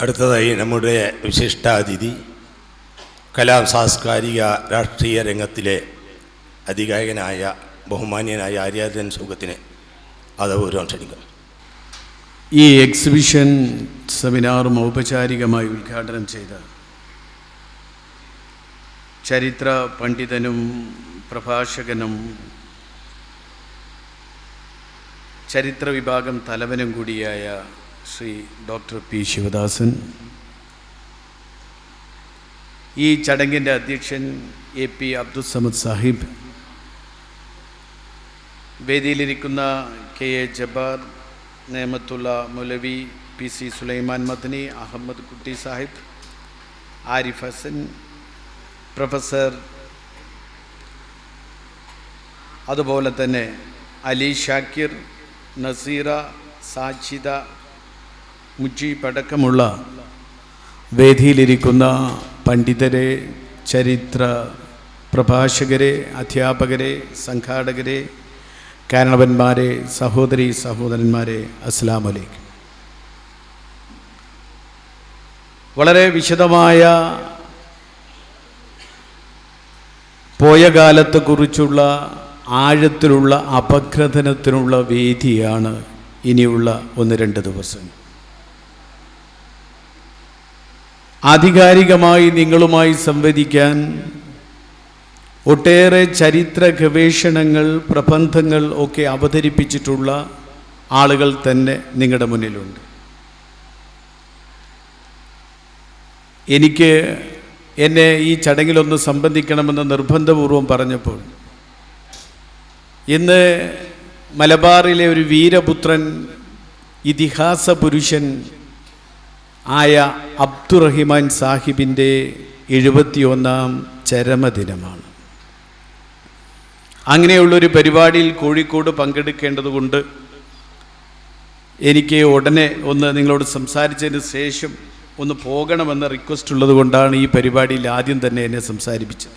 അടുത്തതായി നമ്മുടെ വിശിഷ്ടാതിഥി കലാം സാംസ്കാരിക രാഷ്ട്രീയ രംഗത്തിലെ അധികായകനായ ബഹുമാന്യനായ ആര്യാദൻ സുഖത്തിന് അതപൂർവം ക്ഷണിക്കും ഈ എക്സിബിഷൻ സെമിനാറും ഔപചാരികമായി ഉദ്ഘാടനം ചെയ്ത ചരിത്ര പണ്ഡിതനും പ്രഭാഷകനും ചരിത്ര വിഭാഗം തലവനും കൂടിയായ ശ്രീ ഡോക്ടർ പി ശിവദാസൻ ഈ ചടങ്ങിന്റെ അധ്യക്ഷൻ A P Abdussamad Sahib വേദിയിലിരിക്കുന്ന K A Jabbar Nematullah Moulavi P C Sulaiman Madani Ahmed Kutty Sahib Arif Hasan professor അതുപോലെ തന്നെ അലി ഷാക്കിർ നസീറ സാജിദ മുജീബ് അടക്കമുള്ള വേദിയിലിരിക്കുന്ന പണ്ഡിതരെ ചരിത്ര പ്രഭാഷകരെ അധ്യാപകരെ സംഘാടകരെ കാരണവന്മാരെ സഹോദരി സഹോദരന്മാരെ അസ്സാം വലൈക്കും വളരെ വിശദമായ പോയ കാലത്തെക്കുറിച്ചുള്ള ആഴത്തിലുള്ള അപഗ്രഥനത്തിനുള്ള വേദിയാണ് ഇനിയുള്ള ഒന്ന് രണ്ട് ദിവസം. ആധികാരികമായി നിങ്ങളുമായി സംവദിക്കാൻ ഒട്ടേറെ ചരിത്ര ഗവേഷണങ്ങൾ പ്രബന്ധങ്ങൾ ഒക്കെ അവതരിപ്പിച്ചിട്ടുള്ള ആളുകൾ തന്നെ നിങ്ങളുടെ മുന്നിലുണ്ട്. എനിക്ക് എന്നെ ഈ ചടങ്ങിലൊന്ന് സംബന്ധിക്കണമെന്ന് നിർബന്ധപൂർവം പറഞ്ഞപ്പോൾ ഇന്ന് മലബാറിലെ ഒരു വീരപുത്രൻ ഇതിഹാസ പുരുഷൻ ആയ അബ്ദുറഹിമാൻ സാഹിബിന്റെ എഴുപത്തിയൊന്നാം ചരമദിനമാണ്. അങ്ങനെയുള്ളൊരു പരിപാടിയിൽ കോഴിക്കോട് പങ്കെടുക്കേണ്ടതുകൊണ്ട് എനിക്ക് ഉടനെ ഒന്ന് നിങ്ങളോട് സംസാരിച്ചതിന് ശേഷം ഒന്ന് പോകണമെന്ന റിക്വസ്റ്റ് ഉള്ളത് കൊണ്ടാണ് ഈ പരിപാടിയിൽ ആദ്യം തന്നെ എന്നെ സംസാരിപ്പിച്ചത്.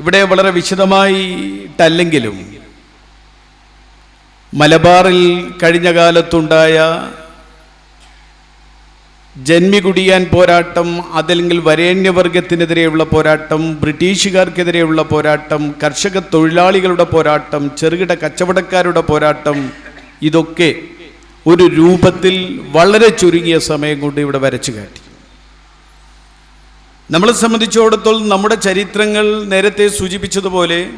ഇവിടെ വളരെ വിശദമായിട്ടല്ലെങ്കിലും മലബാറിൽ കഴിഞ്ഞ കാലത്തുണ്ടായ ജന്മികുടിയാൻ പോരാട്ടം അതല്ലെങ്കിൽ വരേണ്യവർഗത്തിനെതിരെയുള്ള പോരാട്ടം ബ്രിട്ടീഷുകാർക്കെതിരെയുള്ള പോരാട്ടം കർഷക തൊഴിലാളികളുടെ പോരാട്ടം ചെറുകിട കച്ചവടക്കാരുടെ പോരാട്ടം ഇതൊക്കെ ഒരു രൂപത്തിൽ വളരെ ചുരുങ്ങിയ സമയം കൊണ്ട് ഇവിടെ വരച്ചു കാട്ടി. നമ്മളെ സംബന്ധിച്ചിടത്തോളം നമ്മുടെ ചരിത്രങ്ങൾ നേരത്തെ സൂചിപ്പിച്ചതുപോലെ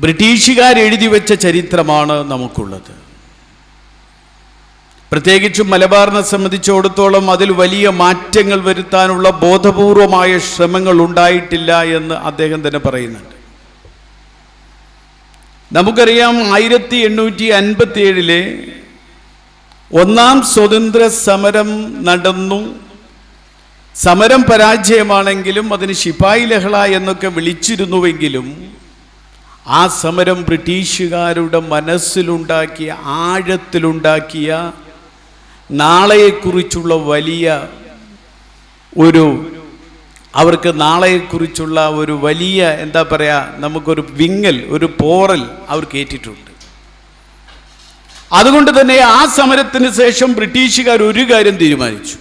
ബ്രിട്ടീഷുകാർ എഴുതി വെച്ച ചരിത്രമാണ് നമുക്കുള്ളത്. പ്രത്യേകിച്ചും മലബാറിനെ സംബന്ധിച്ചിടത്തോളം അതിൽ വലിയ മാറ്റങ്ങൾ വരുത്താനുള്ള ബോധപൂർവമായ ശ്രമങ്ങൾ ഉണ്ടായിട്ടില്ല എന്ന് അദ്ദേഹം തന്നെ പറയുന്നുണ്ട്. നമുക്കറിയാം ആയിരത്തി എണ്ണൂറ്റി അൻപത്തി ഏഴിലെ ഒന്നാം സ്വതന്ത്ര സമരം നടന്നു. സമരം പരാജയമാണെങ്കിലും അതിന് ശിപായി ലഹള എന്നൊക്കെ വിളിച്ചിരുന്നുവെങ്കിലും ആ സമരം ബ്രിട്ടീഷുകാരുടെ മനസ്സിലുണ്ടാക്കിയ ആഴത്തിലുണ്ടാക്കിയ നാളെയെക്കുറിച്ചുള്ള വലിയ ഒരു അവർക്ക് നാളെയെക്കുറിച്ചുള്ള ഒരു വലിയ എന്താ പറയുക നമുക്കൊരു വിങ്ങൽ ഒരു പോറൽ അവർക്ക് ഏറ്റിട്ടുണ്ട് അതുകൊണ്ട് തന്നെ ആ സമരത്തിന് ശേഷം ബ്രിട്ടീഷുകാർ ഒരു കാര്യം തീരുമാനിച്ചു.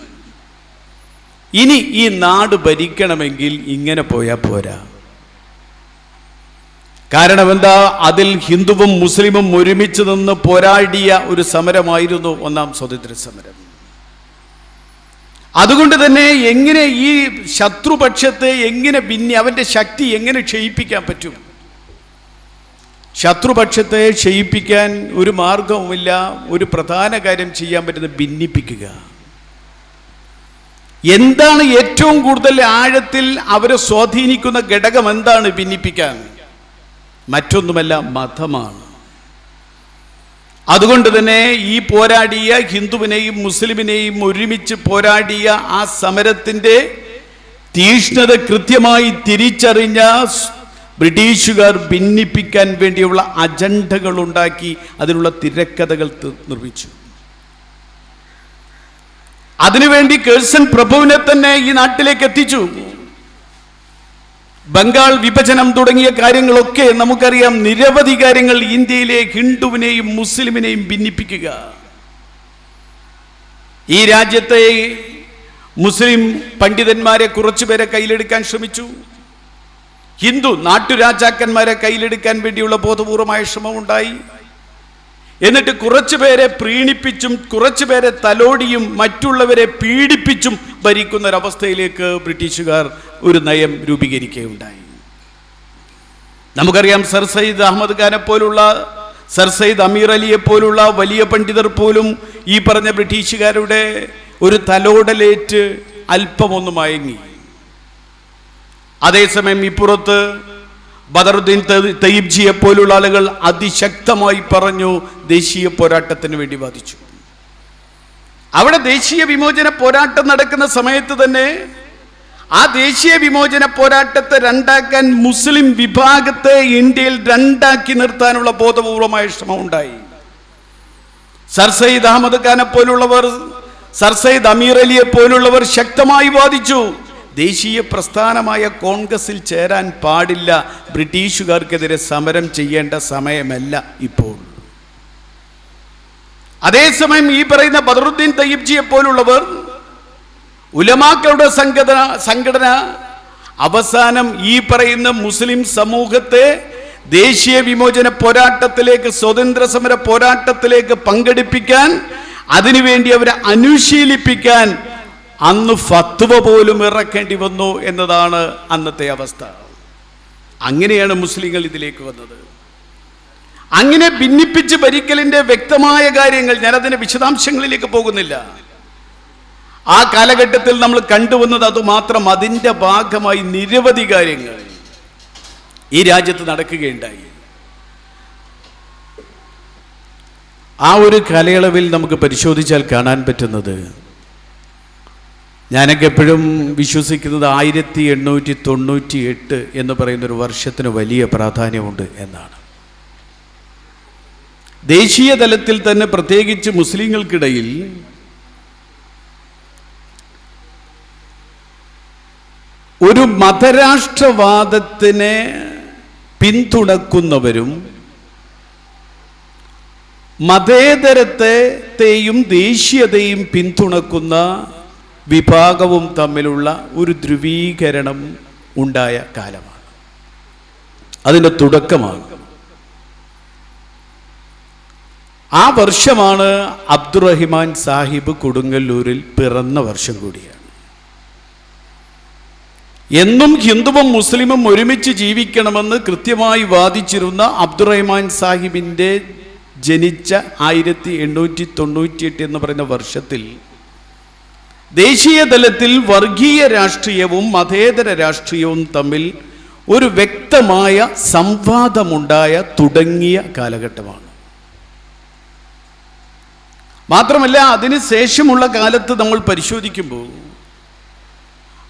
ഇനി ഈ നാട് ഭരിക്കണമെങ്കിൽ ഇങ്ങനെ പോയാൽ പോരാ. കാരണം എന്താ അതിൽ ഹിന്ദുവും മുസ്ലിമും ഒരുമിച്ച് നിന്ന് പോരാടിയ ഒരു സമരമായിരുന്നു ഒന്നാം സ്വാതന്ത്ര്യ സമരം. അതുകൊണ്ട് തന്നെ എങ്ങനെ ഈ ശത്രുപക്ഷത്തെ എങ്ങനെ ഭിന്നി അവന്റെ ശക്തി എങ്ങനെ ക്ഷയിപ്പിക്കാൻ പറ്റും? ശത്രുപക്ഷത്തെ ക്ഷയിപ്പിക്കാൻ ഒരു മാർഗവുമില്ല ഒരു പ്രധാന കാര്യം ചെയ്യാൻ പറ്റുന്നത് ഭിന്നിപ്പിക്കുക. എന്താണ് ഏറ്റവും കൂടുതൽ ആഴത്തിൽ അവരെ സ്വാധീനിക്കുന്ന ഘടകം എന്താണ് ഭിന്നിപ്പിക്കാൻ? മറ്റൊന്നുമല്ല മതമാണ്. അതുകൊണ്ട് തന്നെ ഈ പോരാടിയ ഹിന്ദുവിനെയും മുസ്ലിമിനെയും ഒരുമിച്ച് പോരാടിയ ആ സമരത്തിന്റെ തീഷ്ണത കൃത്യമായി തിരിച്ചറിഞ്ഞ ബ്രിട്ടീഷുകാർ ഭിന്നിപ്പിക്കാൻ വേണ്ടിയുള്ള അജണ്ടകൾ ഉണ്ടാക്കി അതിനുള്ള തിരക്കഥകൾ നിർമ്മിച്ചു. അതിനുവേണ്ടി കേഴ്സൺ പ്രഭുവിനെ തന്നെ ഈ നാട്ടിലേക്ക് എത്തിച്ചു. ബംഗാൾ വിഭജനം തുടങ്ങിയ കാര്യങ്ങളൊക്കെ നമുക്കറിയാം. നിരവധി കാര്യങ്ങൾ ഇന്ത്യയിലെ ഹിന്ദുവിനെയും മുസ്ലിമിനെയും ഭിന്നിപ്പിക്കുക. ഈ രാജ്യത്തെ മുസ്ലിം പണ്ഡിതന്മാരെ കുറച്ചുപേരെ കയ്യിലെടുക്കാൻ ശ്രമിച്ചു. ഹിന്ദു നാട്ടുരാജാക്കന്മാരെ കയ്യിലെടുക്കാൻ വേണ്ടിയുള്ള ബോധപൂർവമായ ശ്രമം ഉണ്ടായി എന്നിട്ട് കുറച്ചുപേരെ പ്രീണിപ്പിച്ചും കുറച്ചുപേരെ തലോടിയും മറ്റുള്ളവരെ പീഡിപ്പിച്ചും ഭരിക്കുന്ന ഒരവസ്ഥയിലേക്ക് ബ്രിട്ടീഷുകാർ ഒരു നയം രൂപീകരിക്കുകയുണ്ടായി. നമുക്കറിയാം സർ സയ്യിദ് അഹമ്മദ് ഖാനെ പോലുള്ള സർ സയ്യിദ് അമീർ അലിയെ പോലുള്ള വലിയ പണ്ഡിതർ പോലും ഈ പറഞ്ഞ ബ്രിട്ടീഷുകാരുടെ ഒരു തലോടലേറ്റ് അല്പമൊന്ന് മയങ്ങി അതേസമയം ഇപ്പുറത്ത് ബദറുദ്ദീൻ തയ്യിബ്ജിയെ പോലുള്ള ആളുകൾ അതിശക്തമായി പറഞ്ഞു ദേശീയ പോരാട്ടത്തിന് വേണ്ടി വാദിച്ചു. അവിടെ ദേശീയ വിമോചന പോരാട്ടം നടക്കുന്ന സമയത്ത് തന്നെ ആ ദേശീയ വിമോചന പോരാട്ടത്തെ രണ്ടാക്കാൻ മുസ്ലിം വിഭാഗത്തെ ഇന്ത്യയിൽ രണ്ടാക്കി നിർത്താനുള്ള ബോധപൂർവമായ ശ്രമം ഉണ്ടായി സർ സയ്യിദ് അഹമ്മദ് ഖാനെ പോലുള്ളവർ സർ സയ്യിദ് അമീർ അലിയെ പോലുള്ളവർ ശക്തമായി വാദിച്ചു. ദേശീയ പ്രസ്ഥാനമായ കോൺഗ്രസിൽ ചേരാൻ പാടില്ല. ബ്രിട്ടീഷുകാർക്കെതിരെ സമരം ചെയ്യേണ്ട സമയമല്ല ഇപ്പോൾ. അതേസമയം ഈ പറയുന്ന ബദറുദ്ദീൻ തയ്യബ്ജിയെ പോലുള്ളവർ ഉലമാക്കളുടെ സംഘടന സംഘടന അവസാനം ഈ പറയുന്ന മുസ്ലിം സമൂഹത്തെ ദേശീയ വിമോചന പോരാട്ടത്തിലേക്ക് സ്വതന്ത്ര സമര പോരാട്ടത്തിലേക്ക് പങ്കെടുപ്പിക്കാൻ അതിനുവേണ്ടി അവരെ അനുശീലിപ്പിക്കാൻ അന്ന് ഫത്വ പോലും ഇറക്കേണ്ടി വന്നു എന്നതാണ് അന്നത്തെ അവസ്ഥ. അങ്ങനെയാണ് മുസ്ലിങ്ങൾ ഇതിലേക്ക് വന്നത്. അങ്ങനെ ഭിന്നിപ്പിച്ച് ഭരിക്കലിന്റെ വ്യക്തമായ കാര്യങ്ങൾ ഞാനതിന്റെ വിശദാംശങ്ങളിലേക്ക് പോകുന്നില്ല. ആ കാലഘട്ടത്തിൽ നമ്മൾ കണ്ടുവന്നത് അതുമാത്രം അതിന്റെ ഭാഗമായി നിരവധി കാര്യങ്ങൾ ഈ രാജ്യത്ത് നടക്കുകയുണ്ടായി. ആ ഒരു കാലയളവിൽ നമുക്ക് പരിശോധിച്ചാൽ കാണാൻ പറ്റുന്നത് ഞാനൊക്കെ എപ്പോഴും വിശ്വസിക്കുന്നത് ആയിരത്തി എണ്ണൂറ്റി തൊണ്ണൂറ്റി എട്ട് എന്ന് പറയുന്ന ഒരു വർഷത്തിന് വലിയ പ്രാധാന്യമുണ്ട് എന്നാണ്. ദേശീയ തലത്തിൽ തന്നെ പ്രത്യേകിച്ച് മുസ്ലിങ്ങൾക്കിടയിൽ ഒരു മതരാഷ്ട്രവാദത്തിനെ പിന്തുണക്കുന്നവരും മതേതരത്തെയും ദേശീയതയും പിന്തുണക്കുന്ന വിഭാഗവും തമ്മിലുള്ള ഒരു ധ്രുവീകരണം ഉണ്ടായ കാലമാണ്. അതിന്റെ തുടക്കമാണ്. ആ വർഷമാണ് അബ്ദുറഹിമാൻ സാഹിബ് കൊടുങ്ങല്ലൂരിൽ പിറന്ന വർഷം കൂടിയാണ്. എന്നും ഹിന്ദുവും മുസ്ലിമും ഒരുമിച്ച് ജീവിക്കണമെന്ന് കൃത്യമായി വാദിച്ചിരുന്ന അബ്ദുറഹിമാൻ സാഹിബിന്റെ ജനിച്ച ആയിരത്തി എണ്ണൂറ്റി തൊണ്ണൂറ്റിയെട്ട് എന്ന് പറയുന്ന വർഷത്തിൽ ദേശീയ തലത്തിൽ വർഗീയ രാഷ്ട്രീയവും മതേതര രാഷ്ട്രീയവും തമ്മിൽ ഒരു വ്യക്തമായ സംവാദമുണ്ടായ തുടങ്ങിയ കാലഘട്ടമാണ്. മാത്രമല്ല അതിന് ശേഷമുള്ള കാലത്ത് നമ്മൾ പരിശോധിക്കുമ്പോൾ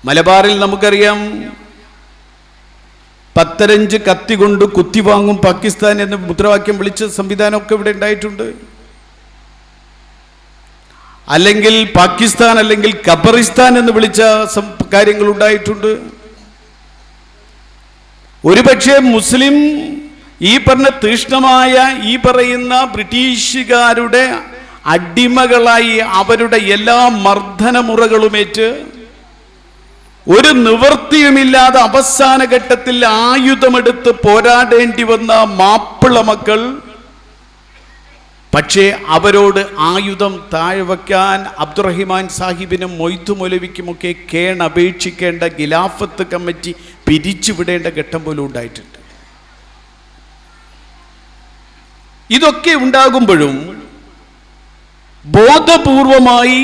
മലബാറിൽ നമുക്കറിയാം പത്തരഞ്ച് കത്തി കൊണ്ട് കുത്തിവാങ്ങും പാകിസ്ഥാൻ എന്ന് മുദ്രാവാക്യം വിളിച്ച സംവിധാനമൊക്കെ ഇവിടെ ഉണ്ടായിട്ടുണ്ട്. അല്ലെങ്കിൽ പാകിസ്ഥാൻ അല്ലെങ്കിൽ ഖബറിസ്ഥാൻ എന്ന് വിളിച്ച കാര്യങ്ങൾ ഉണ്ടായിട്ടുണ്ട്. ഒരുപക്ഷെ മുസ്ലിം ഈ പറഞ്ഞ തീഷ്ണമായ ഈ പറയുന്ന ബ്രിട്ടീഷുകാരുടെ അടിമകളായി അവരുടെ എല്ലാ മർദ്ദനമുറകളുമേറ്റ് ഒരു നിവൃത്തിയുമില്ലാതെ അവസാന ഘട്ടത്തിൽ ആയുധമെടുത്ത് പോരാടേണ്ടി വന്ന മാപ്പിള മക്കൾ പക്ഷേ അവരോട് ആയുധം താഴെ വയ്ക്കാൻ അബ്ദുറഹിമാൻ സാഹിബിനും മൊയ്ത്തു മൊലവിക്കുമൊക്കെ കേണപേക്ഷിക്കേണ്ട ഗിലാഫത്ത് കമ്മിറ്റി പിരിച്ചുവിടേണ്ട ഘട്ടം പോലും ഉണ്ടായിട്ടുണ്ട്. ഇതൊക്കെ ഉണ്ടാകുമ്പോഴും ബോധപൂർവമായി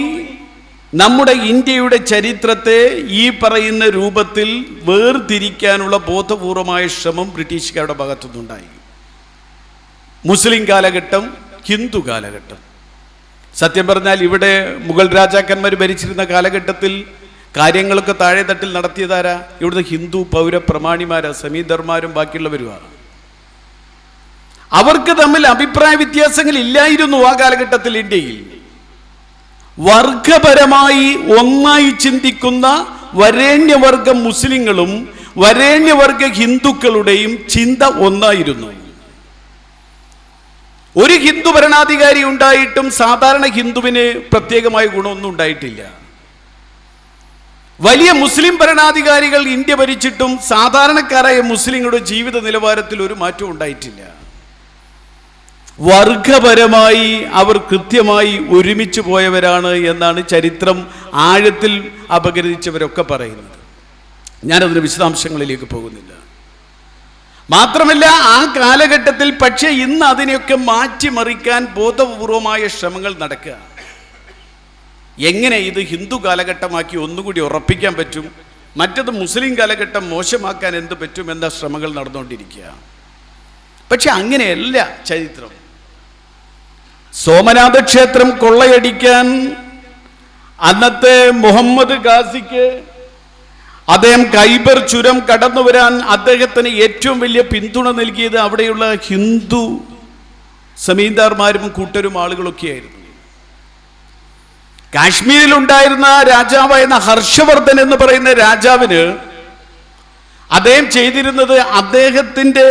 നമ്മുടെ ഇന്ത്യയുടെ ചരിത്രത്തെ ഈ പറയുന്ന രൂപത്തിൽ വേർതിരിക്കാനുള്ള ബോധപൂർവമായ ശ്രമം ബ്രിട്ടീഷുകാരുടെ ഭാഗത്തുനിന്നുണ്ടായി. മുസ്ലിം കാലഘട്ടം ഹിന്ദു കാലഘട്ടം. സത്യം പറഞ്ഞാൽ ഇവിടെ മുഗൾ രാജാക്കന്മാർ ഭരിച്ചിരുന്ന കാലഘട്ടത്തിൽ കാര്യങ്ങളൊക്കെ താഴെ തട്ടിൽ നടത്തിയതാരാ? ഇവിടുത്തെ ഹിന്ദു പൗരപ്രമാണിമാരാ സമീന്ദർമാരും ബാക്കിയുള്ളവരുമാണ്. അവർക്ക് തമ്മിൽ അഭിപ്രായ വ്യത്യാസങ്ങൾ ഇല്ലായിരുന്നു ആ കാലഘട്ടത്തിൽ ഇന്ത്യയിൽ. വർഗപരമായി ഒന്നായി ചിന്തിക്കുന്ന വരേണ്യവർഗ മുസ്ലിങ്ങളും വരേണ്യവർഗ ഹിന്ദുക്കളുടെയും ചിന്ത ഒന്നായിരുന്നു. ഒരു ഹിന്ദു ഭരണാധികാരി ഉണ്ടായിട്ടും സാധാരണ ഹിന്ദുവിന് പ്രത്യേകമായ ഗുണമൊന്നും ഉണ്ടായിട്ടില്ല. വലിയ മുസ്ലിം ഭരണാധികാരികൾ ഇന്ത്യ ഭരിച്ചിട്ടും സാധാരണക്കാരായ മുസ്ലിങ്ങളുടെ ജീവിത നിലവാരത്തിൽ ഒരു മാറ്റം ഉണ്ടായിട്ടില്ല. വർഗപരമായി അവർ കൃത്യമായി ഒരുമിച്ച് പോയവരാണ് എന്നാണ് ചരിത്രം ആഴത്തിൽ അപഗ്രഥിച്ചവരൊക്കെ പറയുന്നത്. ഞാനതിന് വിശദാംശങ്ങളിലേക്ക് പോകുന്നില്ല. മാത്രമല്ല ആ കാലഘട്ടത്തിൽ പക്ഷേ ഇന്ന് അതിനെയൊക്കെ മാറ്റിമറിക്കാൻ ബോധപൂർവമായ ശ്രമങ്ങൾ നടക്കുക. എങ്ങനെ ഇത് ഹിന്ദു കാലഘട്ടമാക്കി ഒന്നുകൂടി ഉറപ്പിക്കാൻ പറ്റും? മറ്റത് മുസ്ലിം കാലഘട്ടം മോശമാക്കാൻ എന്ത് പറ്റും എന്ന ശ്രമങ്ങൾ നടന്നുകൊണ്ടിരിക്കുക? പക്ഷെ അങ്ങനെയല്ല ചരിത്രം. സോമനാഥ ക്ഷേത്രം കൊള്ളയടിക്കാൻ അന്നത്തെ മുഹമ്മദ് ഗാസിക്ക് അദ്ദേഹം കൈബർ ചുരം കടന്നു വരാൻ അദ്ദേഹത്തിന് ഏറ്റവും വലിയ പിന്തുണ നൽകിയത് അവിടെയുള്ള ഹിന്ദു സമീന്ദാർമാരും കൂട്ടരും ആളുകളൊക്കെയായിരുന്നു. കാശ്മീരിലുണ്ടായിരുന്ന രാജാവായിരുന്ന ഹർഷവർദ്ധൻ എന്ന് പറയുന്ന രാജാവിന് അദ്ദേഹം ചെയ്തിരുന്നത് അദ്ദേഹത്തിന്റെ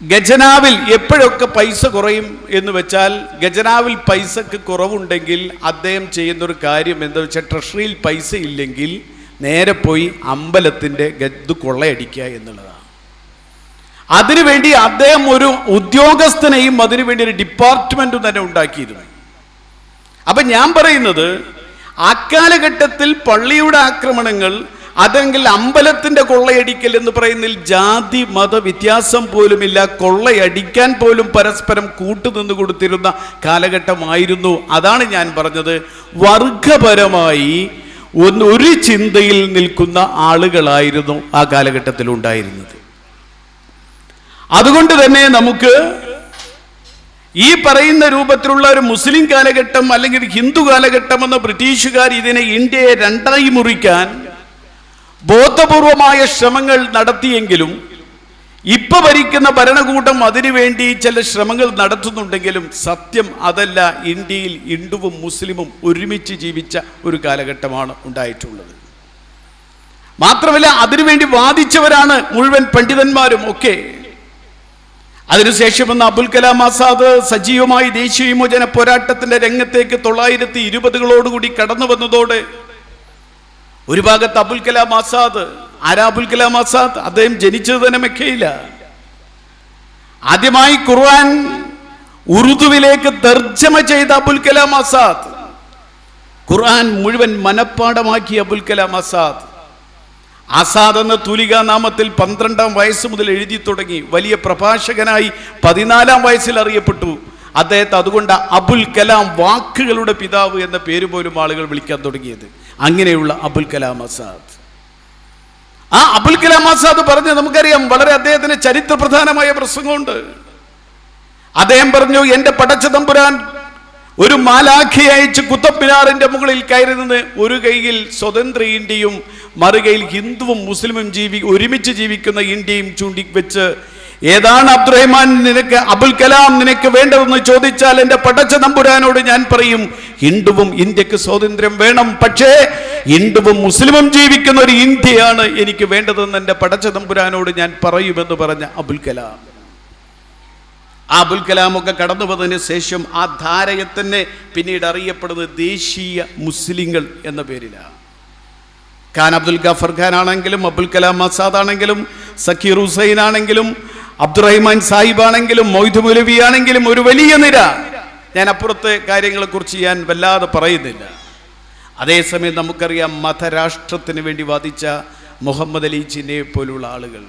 ഗജനാവിൽ എപ്പോഴൊക്കെ പൈസ കുറയും എന്ന് വെച്ചാൽ ഗജനാവിൽ പൈസക്ക് കുറവുണ്ടെങ്കിൽ അദ്ദേഹം ചെയ്യുന്നൊരു കാര്യം എന്താ വെച്ചാൽ ട്രഷറിയിൽ പൈസ ഇല്ലെങ്കിൽ നേരെ പോയി അമ്പലത്തിന്റെ ഗദ് കൊള്ളയടിക്കുക എന്നുള്ളതാണ്. അതിനുവേണ്ടി അദ്ദേഹം ഒരു ഉദ്യോഗസ്ഥനെയും അതിനുവേണ്ടി ഒരു ഡിപ്പാർട്ട്മെന്റും തന്നെ ഉണ്ടാക്കിയിരുന്നു. അപ്പം ഞാൻ പറയുന്നത് അക്കാലഘട്ടത്തിൽ പള്ളിയുടെ ആക്രമണങ്ങൾ അതെങ്കിൽ അമ്പലത്തിന്റെ കൊള്ളയടിക്കൽ എന്ന് പറയുന്നതിൽ ജാതി മത വ്യത്യാസം പോലുമില്ല കൊള്ളയടിക്കാൻ പോലും പരസ്പരം കൂട്ടുനിന്ന് കൊടുത്തിരുന്ന കാലഘട്ടമായിരുന്നു. അതാണ് ഞാൻ പറഞ്ഞത്. വർഗപരമായി ഒന്ന് ഒരു ചിന്തയിൽ നിൽക്കുന്ന ആളുകളായിരുന്നു ആ കാലഘട്ടത്തിൽ ഉണ്ടായിരുന്നത്. അതുകൊണ്ട് തന്നെ നമുക്ക് ഈ പറയുന്ന രൂപത്തിലുള്ള ഒരു മുസ്ലിം കാലഘട്ടം അല്ലെങ്കിൽ ഹിന്ദു കാലഘട്ടം എന്ന ബ്രിട്ടീഷുകാർ ഇതിനെ ഇന്ത്യയെ രണ്ടായി മുറിക്കാൻ ബോധപൂർവമായ ശ്രമങ്ങൾ നടത്തിയെങ്കിലും ഇപ്പൊ ഭരിക്കുന്ന ഭരണകൂടം അതിനുവേണ്ടി ചില ശ്രമങ്ങൾ നടത്തുന്നുണ്ടെങ്കിലും സത്യം അതല്ല ഇന്ത്യയിൽ ഹിന്ദുവും മുസ്ലിമും ഒരുമിച്ച് ജീവിച്ച ഒരു കാലഘട്ടമാണ് ഉണ്ടായിട്ടുള്ളത്. മാത്രമല്ല അതിനുവേണ്ടി വാദിച്ചവരാണ് മുഴുവൻ പണ്ഡിതന്മാരും ഒക്കെ. അതിനുശേഷം വന്ന അബുൽ കലാം ആസാദ് സജീവമായി ദേശീയ വിമോചന പോരാട്ടത്തിന്റെ രംഗത്തേക്ക് തൊള്ളായിരത്തി ഇരുപതുകളോടുകൂടി കടന്നു വന്നതോടെ ഒരു ഭാഗത്ത് അബുൽ കലാം ആസാദ് ആരാ അബുൽ കലാം ആസാദ് അദ്ദേഹം ജനിച്ചത് തന്നെ മെക്കയില്ല ആദ്യമായി ഖുർആൻ ഉറുദുവിലേക്ക് തർജമ ചെയ്ത അബുൽ കലാം ആസാദ്. ഖുർആൻ മുഴുവൻ മനഃപ്പാഠമാക്കി അബുൽ കലാം ആസാദ്. ആസാദ് എന്ന തുലിക നാമത്തിൽ പന്ത്രണ്ടാം വയസ്സ് മുതൽ എഴുതി തുടങ്ങി. വലിയ പ്രഭാഷകനായി പതിനാലാം വയസ്സിൽ അറിയപ്പെട്ടു. അദ്ദേഹത്തെ അതുകൊണ്ട് അബുൽ കലാം വാക്കുകളുടെ പിതാവ് എന്ന പേര് പോലും ആളുകൾ വിളിക്കാൻ തുടങ്ങിയത്. അങ്ങനെയുള്ള അബുൽ കലാം ആസാദ്. ആ അബുൽ കലാം ആസാദ് പറഞ്ഞ് നമുക്കറിയാം വളരെ അദ്ദേഹത്തിന് ചരിത്ര പ്രധാനമായ പ്രസംഗമുണ്ട്. അദ്ദേഹം പറഞ്ഞു എന്റെ പടച്ച തമ്പുരാൻ ഒരു മാലാഖി അയച്ച് കുത്തബ് മിനാറിന്റെ മുകളിൽ കയറി നിന്ന് ഒരു കൈയിൽ സ്വതന്ത്ര ഇന്ത്യയും മറുകൈയിൽ ഹിന്ദുവും മുസ്ലിമും ജീവി ഒരുമിച്ച് ജീവിക്കുന്ന ഇന്ത്യയും ചൂണ്ടി വെച്ച് ഏതാണ് അബ്ദുറഹ്മാൻ നിനക്ക് അബുൽ കലാം നിനക്ക് വേണ്ടതെന്ന് ചോദിച്ചാൽ എന്റെ പടച്ച നമ്പുരാനോട് ഞാൻ പറയും ഹിന്ദുവും ഇന്ത്യയ്ക്ക് സ്വാതന്ത്ര്യം വേണം. പക്ഷേ ഹിന്ദുവും മുസ്ലിമും ജീവിക്കുന്ന ഒരു ഇന്ത്യയാണ് എനിക്ക് വേണ്ടതെന്ന് എന്റെ പടച്ച നമ്പുരാനോട് ഞാൻ പറയുമെന്ന് പറഞ്ഞ അബുൽ കലാം. ആ അബുൽ കലാമൊക്കെ കടന്നു വന്നതിന് ശേഷം ആ ധാരയെ തന്നെ പിന്നീട് അറിയപ്പെടുന്നത് ദേശീയ മുസ്ലിങ്ങൾ എന്ന പേരിലാണ്. ഖാൻ അബ്ദുൽ ഗഫർ ഖാൻ ആണെങ്കിലും അബ്ദുൽ കലാം ആസാദ് ആണെങ്കിലും സക്കീർ ഹുസൈൻ ആണെങ്കിലും അബ്ദുറഹിമാൻ സാഹിബ് ആണെങ്കിലും മൊയ്തു മുലവി ആണെങ്കിലും ഒരു വലിയ നിര. ഞാൻ അപ്പുറത്തെ കാര്യങ്ങളെ കുറിച്ച് ഞാൻ വല്ലാതെ പറയുന്നില്ല. അതേസമയം നമുക്കറിയാം മതരാഷ്ട്രത്തിന് വേണ്ടി വാദിച്ച മുഹമ്മദ് അലി ജിന്നയെ പോലുള്ള ആളുകൾ.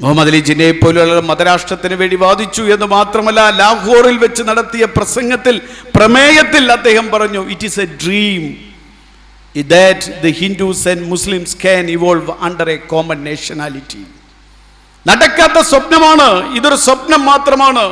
മുഹമ്മദ് അലി ജിന്നയെ പോലുള്ള മതരാഷ്ട്രത്തിന് വേണ്ടി വാദിച്ചു എന്ന് മാത്രമല്ല ലാഹോറിൽ വെച്ച് നടത്തിയ പ്രസംഗത്തിൽ പ്രമേയത്തിൽ അദ്ദേഹം പറഞ്ഞു it is a dream that the Hindus and Muslims can evolve under a common nationality. നടക്കാത്ത സ്വപ്നമാണ്. ഇതൊരു സ്വപ്നം മാത്രമാണ്.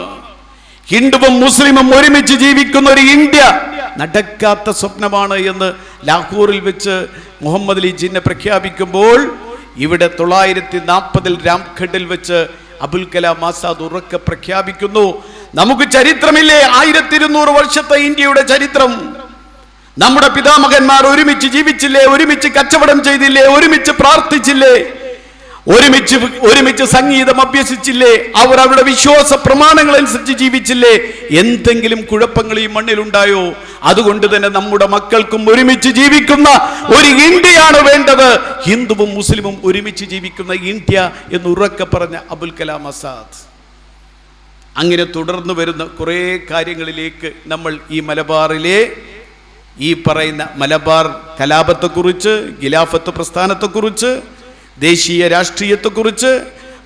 ഹിന്ദുവും മുസ്ലിമും ഒരുമിച്ച് ജീവിക്കുന്ന ഒരു ഇന്ത്യ നടക്കാത്ത സ്വപ്നമാണ് എന്ന് ലാഹൂറിൽ വെച്ച് മുഹമ്മദ് അലി ജിന്നെ പ്രഖ്യാപിക്കുമ്പോൾ ഇവിടെ തൊള്ളായിരത്തി നാൽപ്പതിൽ രാംഘട്ടിൽ വെച്ച് അബുൽ കലാം ആസാദ് ഉറക്കെ പ്രഖ്യാപിക്കുന്നു. നമുക്ക് ചരിത്രമില്ലേ? ആയിരത്തി ഇരുന്നൂറ് വർഷത്തെ ഇന്ത്യയുടെ ചരിത്രം. നമ്മുടെ പിതാമകന്മാർ ഒരുമിച്ച് ജീവിച്ചില്ലേ? ഒരുമിച്ച് കച്ചവടം ചെയ്തില്ലേ? ഒരുമിച്ച് പ്രാർത്ഥിച്ചില്ലേ? ഒരുമിച്ച് ഒരുമിച്ച് സംഗീതം അഭ്യസിച്ചില്ലേ? അവർ അവരുടെ വിശ്വാസ പ്രമാണങ്ങൾ അനുസരിച്ച് ജീവിച്ചില്ലേ? എന്തെങ്കിലും കുഴപ്പങ്ങൾ ഈ മണ്ണിലുണ്ടായോ? അതുകൊണ്ട് തന്നെ നമ്മുടെ മക്കൾക്കും ഒരുമിച്ച് ജീവിക്കുന്ന ഒരു ഇന്ത്യയാണ് വേണ്ടത്. ഹിന്ദുവും മുസ്ലിമും ഒരുമിച്ച് ജീവിക്കുന്ന ഇന്ത്യ എന്ന് ഉറക്കെ പറഞ്ഞ അബുൽ കലാം ആസാദ്. അങ്ങനെ തുടർന്നു വരുന്ന കുറേ കാര്യങ്ങളിലേക്ക് നമ്മൾ ഈ മലബാറിലെ ഈ പറയുന്ന മലബാർ കലാപത്തെക്കുറിച്ച് ഗിലാഫത്ത് പ്രസ്ഥാനത്തെക്കുറിച്ച് ദേശീയ രാഷ്ട്രീയത്തെക്കുറിച്ച്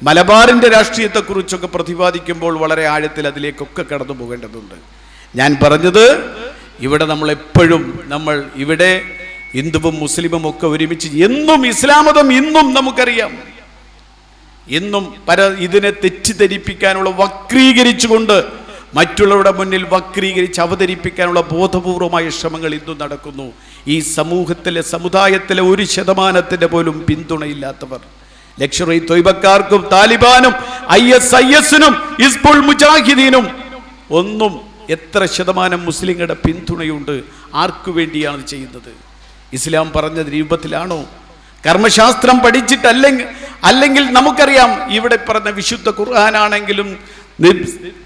മലബാറിന്റെ രാഷ്ട്രീയത്തെക്കുറിച്ചൊക്കെ പ്രതിപാദിക്കുമ്പോൾ വളരെ ആഴത്തിൽ അതിലേക്കൊക്കെ കടന്നു പോകേണ്ടതുണ്ട്. ഞാൻ പറഞ്ഞത് ഇവിടെ നമ്മൾ എപ്പോഴും നമ്മൾ ഇവിടെ ഹിന്ദുവും മുസ്ലിമും ഒക്കെ ഒരുമിച്ച് എന്നും ഇസ്ലാമതം ഇന്നും നമുക്കറിയാം. എന്നും പര ഇതിനെ തെറ്റിദ്ധരിപ്പിക്കാനുള്ള വക്രീകരിച്ചുകൊണ്ട് മറ്റുള്ളവരുടെ മുന്നിൽ വക്രീകരിച്ച് അവതരിപ്പിക്കാനുള്ള ബോധപൂർവമായ ശ്രമങ്ങൾ ഇന്നും നടക്കുന്നു. ഈ സമൂഹത്തിലെ സമുദായത്തിലെ ഒരു ശതമാനത്തിന്റെ പോലും പിന്തുണയില്ലാത്തവർ. ലക്ഷറി തൊയ്ബക്കാർക്കും താലിബാനും ഐ എസ് ഐ എസിനും ഇസ്ബുൾ മുജാഹിദീനും ഒന്നും എത്ര ശതമാനം മുസ്ലിങ്ങളുടെ പിന്തുണയുണ്ട്? ആർക്കു വേണ്ടിയാണ് ചെയ്യുന്നത്? ഇസ്ലാം പറഞ്ഞ രൂപത്തിലാണോ? കർമ്മശാസ്ത്രം പഠിച്ചിട്ടല്ലെങ്കിൽ അല്ലെങ്കിൽ നമുക്കറിയാം ഇവിടെ പറഞ്ഞ വിശുദ്ധ ഖുർആാനാണെങ്കിലും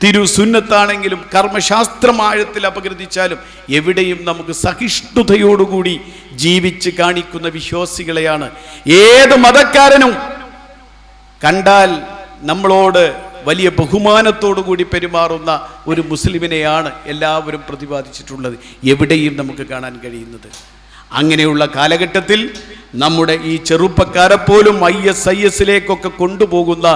തിരു സുന്നത്താണെങ്കിലും കർമ്മശാസ്ത്രം ആഴത്തിൽ അപഗ്രഥിച്ചാലും എവിടെയും നമുക്ക് സഹിഷ്ണുതയോടുകൂടി ജീവിച്ച് കാണിക്കുന്ന വിശ്വാസികളെയാണ്. ഏത് മതക്കാരനും കണ്ടാൽ നമ്മളോട് വലിയ ബഹുമാനത്തോടുകൂടി പെരുമാറുന്ന ഒരു മുസ്ലിമിനെയാണ് എല്ലാവരും പ്രതിപാദിച്ചിട്ടുള്ളത്. എവിടെയും നമുക്ക് കാണാൻ കഴിയുന്നത്. അങ്ങനെയുള്ള കാലഘട്ടത്തിൽ നമ്മുടെ ഈ ചെറുപ്പക്കാരെ പോലും ഐ എസ് ഐ എസിലേക്കൊക്കെ കൊണ്ടുപോകുന്ന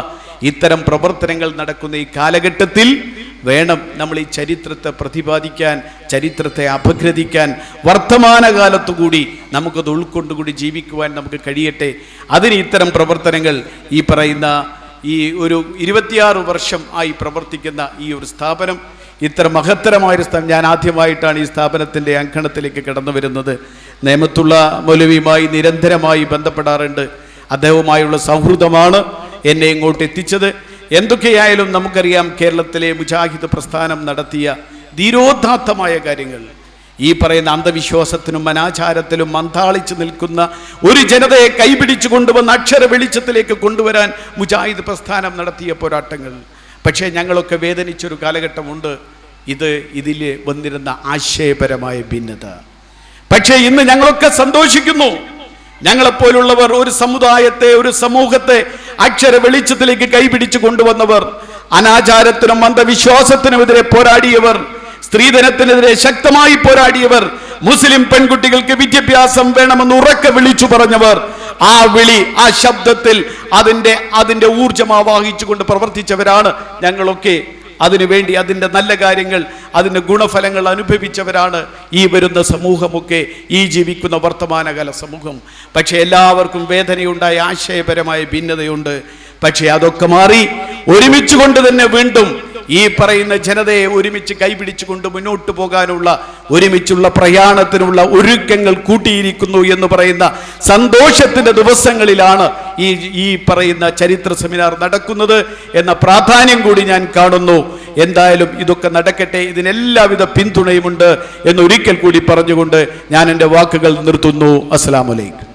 ഇത്തരം പ്രവർത്തനങ്ങൾ നടക്കുന്ന ഈ കാലഘട്ടത്തിൽ വേണം നമ്മൾ ഈ ചരിത്രത്തെ പ്രതിപാദിക്കാൻ ചരിത്രത്തെ അപഗ്രഥിക്കാൻ. വർത്തമാനകാലത്തു കൂടി നമുക്കത് ഉൾക്കൊണ്ടുകൂടി ജീവിക്കുവാൻ നമുക്ക് കഴിയട്ടെ. അതിന് ഇത്തരം പ്രവർത്തനങ്ങൾ ഈ പറയുന്ന ഈ ഒരു ഇരുപത്തിയാറ് വർഷം ആയി പ്രവർത്തിക്കുന്ന ഈ ഒരു സ്ഥാപനം ഇത്ര മഹത്തരമായൊരു സ്ഥാപനം. ഞാൻ ആദ്യമായിട്ടാണ് ഈ സ്ഥാപനത്തിന്റെ അങ്കണത്തിലേക്ക് കടന്നു വരുന്നത്. നേമത്തുള്ള മൗലവിയുമായി നിരന്തരമായി ബന്ധപ്പെടാറുണ്ട്. അദ്ദേഹവുമായുള്ള സൗഹൃദമാണ്. എന്നെ ഇങ്ങോട്ട് എത്തിച്ചത്. എന്തൊക്കെയായാലും നമുക്കറിയാം കേരളത്തിലെ മുജാഹിദ് പ്രസ്ഥാനം നടത്തിയ ധീരോദാത്തമായ കാര്യങ്ങൾ. ഈ പറയുന്ന അന്ധവിശ്വാസത്തിനും അനാചാരത്തിലും മന്താളിച്ചു നിൽക്കുന്ന ഒരു ജനതയെ കൈപിടിച്ചു കൊണ്ടുവന്ന അക്ഷര വെളിച്ചത്തിലേക്ക് കൊണ്ടുവരാൻ മുജാഹിദ് പ്രസ്ഥാനം നടത്തിയ പോരാട്ടങ്ങൾ. പക്ഷേ ഞങ്ങളൊക്കെ വേദനിച്ചൊരു കാലഘട്ടമുണ്ട്. ഇത് ഇതിൽ വന്നിരുന്ന ആശയപരമായ ഭിന്നത. പക്ഷേ ഇന്ന് ഞങ്ങളൊക്കെ സന്തോഷിക്കുന്നു. ഞങ്ങളെപ്പോലുള്ളവർ ഒരു സമുദായത്തെ ഒരു സമൂഹത്തെ അക്ഷര വെളിച്ചത്തിലേക്ക് കൈപിടിച്ചു കൊണ്ടുവന്നവർ അനാചാരത്തിനും അന്ധവിശ്വാസത്തിനുമെതിരെ പോരാടിയവർ സ്ത്രീധനത്തിനെതിരെ ശക്തമായി പോരാടിയവർ മുസ്ലിം പെൺകുട്ടികൾക്ക് വിദ്യാഭ്യാസം വേണമെന്ന് ഉറക്കെ വിളിച്ചു പറഞ്ഞവർ ആ വിളി ആ ശബ്ദത്തിൽ അതിന്റെ അതിന്റെ ഊർജം ആവാഹിച്ചുകൊണ്ട് പ്രവർത്തിച്ചവരാണ് ഞങ്ങളൊക്കെ. അതിനുവേണ്ടി അതിന്റെ നല്ല കാര്യങ്ങൾ അതിന്റെ ഗുണഫലങ്ങൾ അനുഭവിച്ചവരാണ് ഈ വരുന്ന സമൂഹമൊക്കെ ഈ ജീവിക്കുന്ന വർത്തമാനകാല സമൂഹം. പക്ഷേ എല്ലാവർക്കും വേദനയുണ്ടായ ആശയപരമായ ഭിന്നതയുണ്ട്. പക്ഷേ അതൊക്കെ മാറി ഒരുമിച്ച് കൊണ്ട് തന്നെ വീണ്ടും ഈ പറയുന്ന ജനതയെ ഒരുമിച്ച് കൈപിടിച്ചുകൊണ്ട് മുന്നോട്ട് പോകാനുള്ള ഒരുമിച്ചുള്ള പ്രയാണത്തിനുള്ള ഒരുക്കങ്ങൾ കൂട്ടിയിരിക്കുന്നു എന്ന് പറയുന്ന സന്തോഷത്തിന്റെ ദിവസങ്ങളിലാണ് ഈ ഈ പറയുന്ന ചരിത്ര സെമിനാർ നടക്കുന്നത് എന്ന പ്രാധാന്യം കൂടി ഞാൻ കാണുന്നു. എന്തായാലും ഇതൊക്കെ നടക്കട്ടെ ഇതിനെല്ലാവിധ പിന്തുണയുമുണ്ട് എന്നൊരിക്കൽ കൂടി പറഞ്ഞുകൊണ്ട് ഞാൻ എന്റെ വാക്കുകൾ നിർത്തുന്നു. അസ്സലാമലൈക്കും